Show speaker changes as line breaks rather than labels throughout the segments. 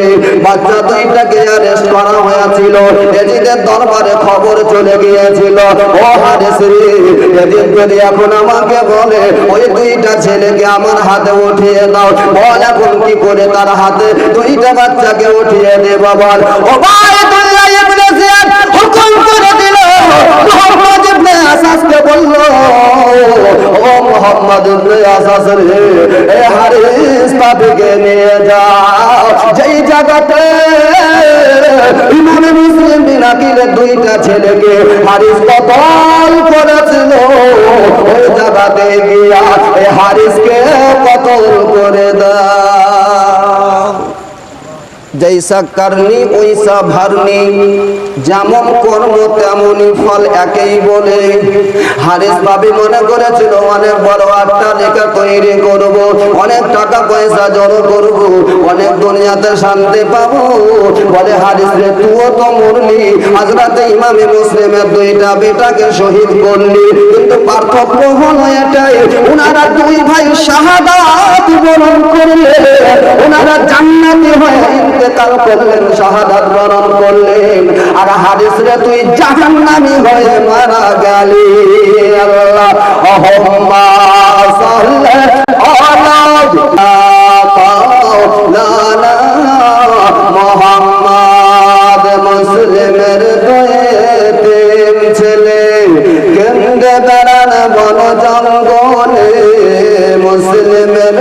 থেকে বাচ্চা দুইটাকে অ্যারেস্ট করা হয়েছিল। এজিদের দরবারে খবর চলে গিয়েছিল। ও হারে রে এজিদ যদি এখন আমাকে বলে, ওই দুইটা ছেলেকে আমার হাতে উঠিয়ে দাও, বল এখন কি করে তার হাতে দুইটা বাচ্চাকে উঠিয়ে দে বাবার? ও ভাই মোহাম্মদ ইবনে আসাস এ হারিস তাদেরকে নিয়ে যাও। যেই জায়গাতে ইমামে মুসলিম বিন আকিলের দুইটা ছেলেকে হারিস কতল করেছিল, ওই জায়গাতে গিয়া এ হারিসকে কতল করে দাও জৈসা করনি ওইসা ভরনি যেমন কর্ম তেমনই ফল একই বলে। হারিস ভাবি মনে করেছিল, অনেক বড় তৈরি করব, অনেক টাকা পয়সা জড়ো করব, অনেক দুনিয়াতে শান্তি পাবো। বলে হারিস রে তুও তো মরলি ইমামে মুসলিমের দুইটা বেটাকে শহীদ করলি। কিন্তু পার্থক্য হলো এটাই ওনারা দুই ভাই শাহাদাত বরণ করলে ওনারা ইন্তেকাল করলেন শাহাদাত বরণ করলেন। আর হাদিস রে তুই জাহান্নামী হয়ে মারা গেলি। আল্লাহ আহম্মা মুসলিমের বন মুসলিমের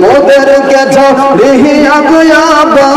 মোদের গেছ রিহিয়া গয়া বা